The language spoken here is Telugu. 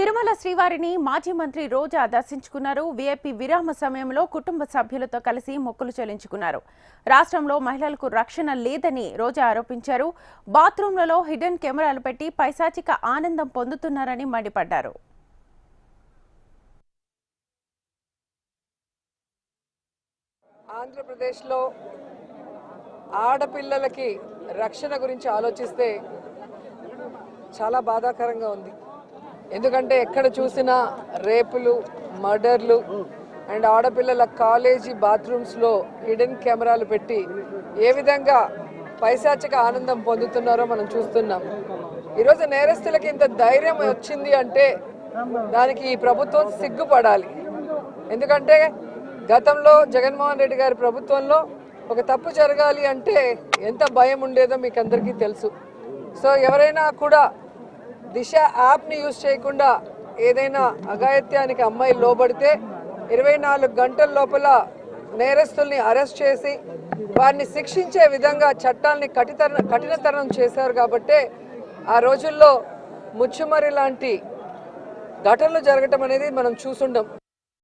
తిరుమల శ్రీవారిని మాజీ మంత్రి రోజా దర్శించుకున్నారు. వీఐపీ విరామ సమయంలో కుటుంబ సభ్యులతో కలిసి మొక్కులు చెల్లించుకున్నారు. రాష్ట్రంలో మహిళలకు రక్షణ లేదని రోజా ఆరోపించారు. బాత్రూంలలో హిడెన్ కెమెరాలు పెట్టి పైశాచిక ఆనందం పొందుతున్నారని మండిపడ్డారు. ఆంధ్రప్రదేశ్లో ఆడపిల్లలకి రక్షణ గురించి ఆలోచిస్తే చాలా బాధాకరంగా ఉంది. ఎందుకంటే ఎక్కడ చూసినా రేపులు మర్డర్లు అండ్ ఆడపిల్లల కాలేజీ బాత్రూమ్స్లో హిడెన్ కెమెరాలు పెట్టి ఏ విధంగా పైశాచిక ఆనందం పొందుతున్నారో మనం చూస్తున్నాం. ఈరోజు నేరస్తులకి ఇంత ధైర్యం వచ్చింది అంటే దానికి ఈ ప్రభుత్వం సిగ్గుపడాలి. ఎందుకంటే గతంలో జగన్మోహన్ రెడ్డి గారి ప్రభుత్వంలో ఒక తప్పు జరగాలి అంటే ఎంత భయం ఉండేదో మీకు అందరికీ తెలుసు. సో ఎవరైనా కూడా దిశ యాప్ని యూజ్ చేయకుండా ఏదైనా అఘాయిత్యానికి అమ్మాయి లోబడితే ఇరవై నాలుగు గంటల లోపల నేరస్తుల్ని అరెస్ట్ చేసి వారిని శిక్షించే విధంగా చట్టాల్ని కఠితర కఠినతరం చేశారు కాబట్టే ఆ రోజుల్లో ముచ్చుమరి లాంటి ఘటనలు జరగటం అనేది మనం చూసుండం.